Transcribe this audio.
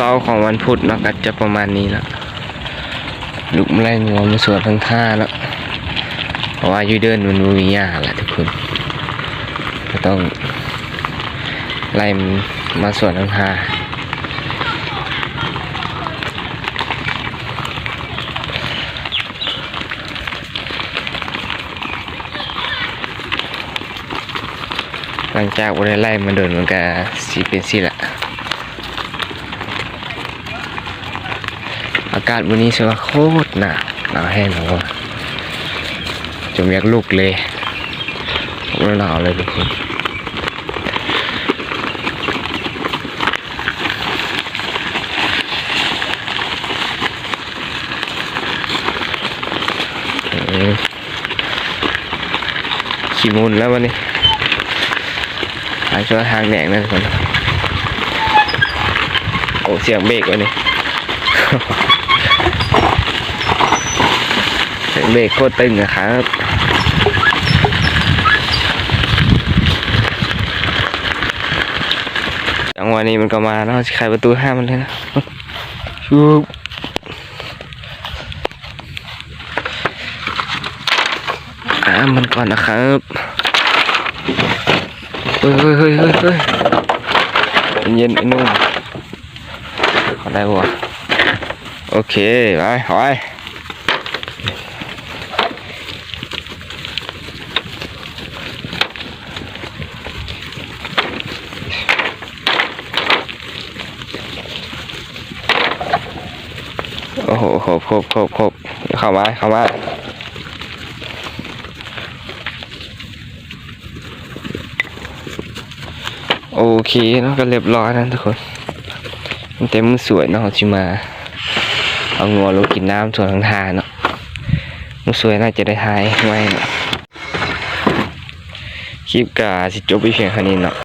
เช้าของวันพุธเนาะก็จะประมาณนี้เนาะลุกมาไล่งัวมาสวนทั้งท่าเนาะเพราะว่าอยู่เดินมันบ่มีหญ้าแหละทุกคนก็ต้องไล่มันมาสวนทั้งท่าหลังจากวันไล่มาเดินมันก็สีเป็นสีละ อากาศวันนี้สว่าโคตรหนาวหนาวแห้งหนาวอะจมอยากลุกเลยว่หนาวเลยทุกคนเขี้มุนแล้ววันนี้ทางช่วยทางแหนงนั่นคนโอ้เสียงเบรกวันนี้ เสียงเบรกโคตรตึงนะครับจังหวะนี้มันก็มาแล้วไขประตูห้ามมันเลยนะชูบอ่ามันก่อนนะครับเฮ้ยเฮ้ยเฮ้ยเฮ้ยเฮ้ยเย็นๆไอ้นุ่มขอได้ปะวะโอเค ไปไป โอ้โหครบครบครบครบเข้ามาเข้ามาโอเคเนาะก็เรียบร้อยแล้วทุกคนมันเต็มมือสวยเนาะชิมาเอางัวลงกินน้ำส่วนทางทานเนาะมือสวยน่าจะได้ทายไว้เนาะคลิปกาสิจบไปเพียงเท่นี้เนาะ